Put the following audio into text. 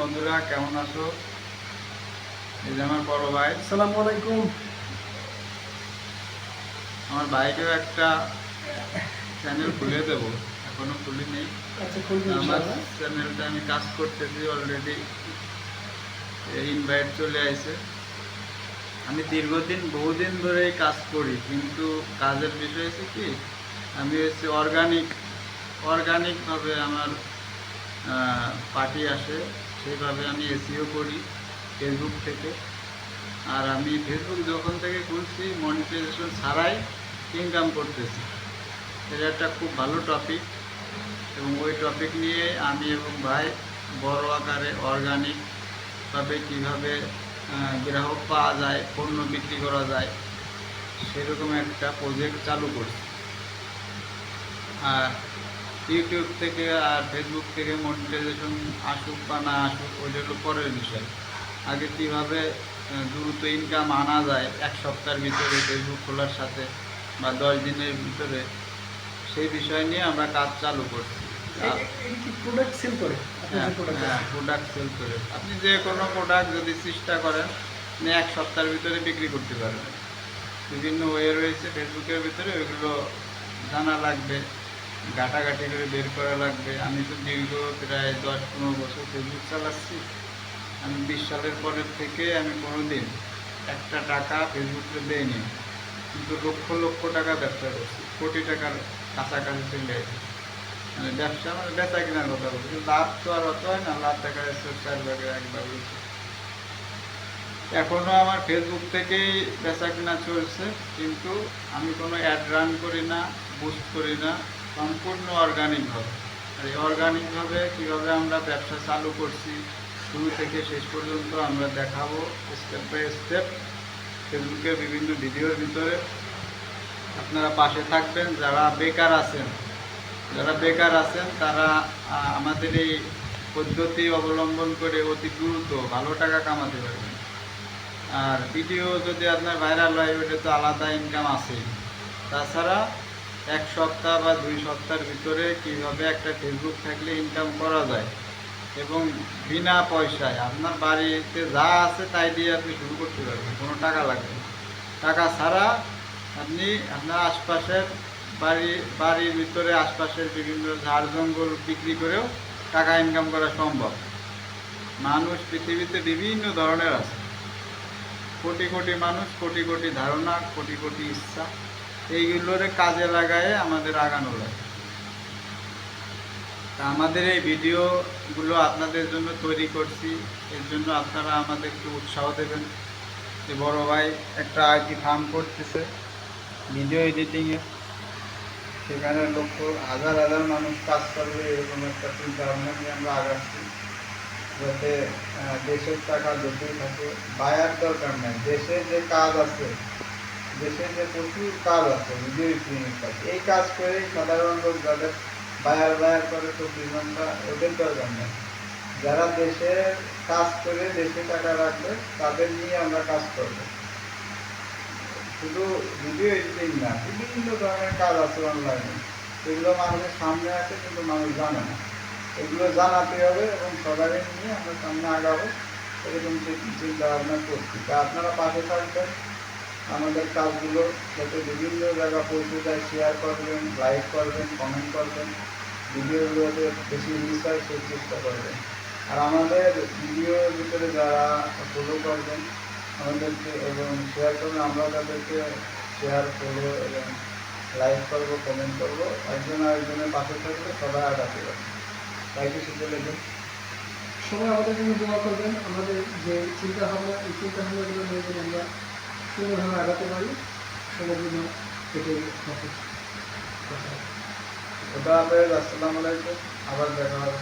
বন্ধুরা কেমন আছো? এই যে আমার বড় ভাই। আসসালামু আলাইকুম। আমার ভাইকেও একটা চ্যানেল খুলে দেবো। এখনও খুলি নেই আচ্ছা আমার চ্যানেলটা আমি কাজ করতেছি অলরেডি ইনভাইট চলে আসে আমি দীর্ঘদিন বহুদিন ধরে কাজ করি কিন্তু কাজের বিষয় হচ্ছে কি আমি হচ্ছে অর্গানিক অর্গানিকভাবে আমার পার্টি আসে। সেইভাবে আমি এসিও করি ফেসবুক থেকে। আর আমি ফেসবুক যখন থেকে খুলছি মনিটাইজেশন ছাড়াই ইনকাম করতেছি। এটা একটা খুব ভালো টপিক এবং ওই টপিক নিয়ে আমি এবং ভাই বড় আকারে অর্গানিকভাবে কীভাবে গ্রাহক পাওয়া যায়, পণ্য বিক্রি করা যায়, সেরকম একটা প্রজেক্ট চালু করছি। আর ইউটিউব থেকে আর ফেসবুক থেকে মনিটাইজেশন আসুক বা না আসুক ওইটা হলো পরের বিষয়। আগে কীভাবে দ্রুত ইনকাম আনা যায় এক সপ্তাহের ভিতরে ফেসবুক খোলার সাথে বা দশ দিনের ভিতরে সেই বিষয় নিয়ে আমরা কাজ চালু করছি। প্রোডাক্ট সেল করে? হ্যাঁ প্রোডাক্ট সেল করে। আপনি যে কোনো প্রোডাক্ট যদি চেষ্টা করেন আপনি এক সপ্তাহের ভিতরে বিক্রি করতে পারবেন। বিভিন্ন ওয়ে রয়েছে ফেসবুকের ভিতরে ওইগুলো জানা লাগবে। ঘাটাঘাটি করে বের করা লাগবে। আমি তো দীর্ঘ প্রায় দশ পনেরো বছর ফেসবুক চালাচ্ছি। আমি বিশ সালের পরের থেকে আমি কোনো দিন একটা টাকা ফেসবুকে দেইনি। কিন্তু লক্ষ লক্ষ টাকা ব্যবসা করছি। কোটি টাকার কাছাকাছি চলে মানে ব্যবসা মানে বেচা কেনার কথা বলছি। লাভ তো আর অত হয় না। লাভ দেখা যাচ্ছে চার ভাগে এক ভাগ হয়েছে। এখনও আমার ফেসবুক থেকেই বেচা কেনা চলছে। কিন্তু আমি কোনো অ্যাড রান করি না, বুস্ট করি না। সম্পূর্ণ অর্গানিকভাবে আর এই অর্গানিকভাবে কীভাবে আমরা ব্যবসা চালু করছি, শুরু থেকে শেষ পর্যন্ত আমরা দেখাবো স্টেপ বাই স্টেপ ফেসবুকের বিভিন্ন ভিডিওর ভিতরে। আপনারা পাশে থাকবেন, যারা বেকার আছেন, যারা বেকার আছেন, তারা আমাদের এই পদ্ধতি অবলম্বন করে অতি দ্রুত ভালো টাকা কামাতে পারবেন। আর ভিডিও যদি আপনার ভাইরাল হয় ওটা তো আলাদা ইনকাম আছে তাছাড়া এক সপ্তাহ বা দুই সপ্তাহের ভিতরে কীভাবে একটা ফেসবুক থাকলে ইনকাম করা যায় এবং বিনা পয়সায় আপনার বাড়িতে যা আছে তাই দিয়ে আপনি শুরু করতে পারবেন, কোনো টাকা লাগবে টাকা ছাড়া আপনি আপনার আশপাশের বাড়ি, বাড়ির ভিতরে আশপাশের বিভিন্ন ঝাড় জঙ্গল বিক্রি করেও টাকা ইনকাম করা সম্ভব। মানুষ পৃথিবীতে বিভিন্ন ধরনের আছে। কোটি কোটি মানুষ, কোটি কোটি ধারণা, কোটি কোটি ইচ্ছা। এইগুলোরে কাজে লাগায় আমাদের আগানো লাগে। তা আমাদের এই ভিডিওগুলো আপনাদের জন্য তৈরি করছি। এর জন্য আপনারা আমাদের একটু উৎসাহ দেবেন। যে বড় ভাই একটা আইটি ফার্ম করতেছে, ভিডিও এডিটিংয়ে। সেখানে লক্ষ হাজার হাজার মানুষ কাজ করবে, এরকম একটা চিন্তা ভাবনা নিয়ে আমরা আগাচ্ছি। যাতে দেশের টাকা দেশেই থাকে, বায়ার দরকার নেই। দেশে যে কাজ আছে দেশে যে প্রচুর কাজ আছে ভিডিও এডিটিংয়ের কাজ। এই কাজ করেই সাধারণ লোক যাদের বায়ার বায়ার করে চব্বিশ ঘণ্টা, ওদের দরকার নেই। যারা দেশে কাজ করে, দেশে টাকা রাখবে, তাদের নিয়ে আমরা কাজ করব। শুধু ভিডিও এডিটিং না, বিভিন্ন ধরনের কাজ আছে অনলাইনে এগুলো মানুষের সামনে আছে, কিন্তু মানুষ জানে না। এগুলো জানাতে হবে এবং সবাই নিয়ে আমরা সামনে আগাবো। এরকম চিন্তা ভাবনা করছি। তা আপনারা পাশে থাকবেন। আমাদের কাজগুলো যাতে বিভিন্ন জায়গা পৌঁছে যায় শেয়ার করবেন লাইক করবেন কমেন্ট করবেন, ভিডিওগুলোতে বেশি রিচ হয়, সেই চেষ্টা করবেন। আর আমাদের ভিডিওর ভিতরে যারা ফলো করবেন, আমাদেরকে এবং শেয়ার করবেন, আমরা তাদেরকে শেয়ার করব এবং লাইক করব কমেন্ট করব। একজন আরেকজনের পাশে থাকলে সবাই আগাতে পারবে তাই কিছু বলে দিন সবাই আমাদের জন্য দোয়া করবেন। আমাদের যে চিন্তা ভাবনা এই চিন্তা ভাবনাগুলো নিয়ে আমরা সুন্দরভাবে আগাতে পারি সবার থেকে আপনার ওটা হাফেজ আসসালামু আলাইকুম আবার দেখা হবে।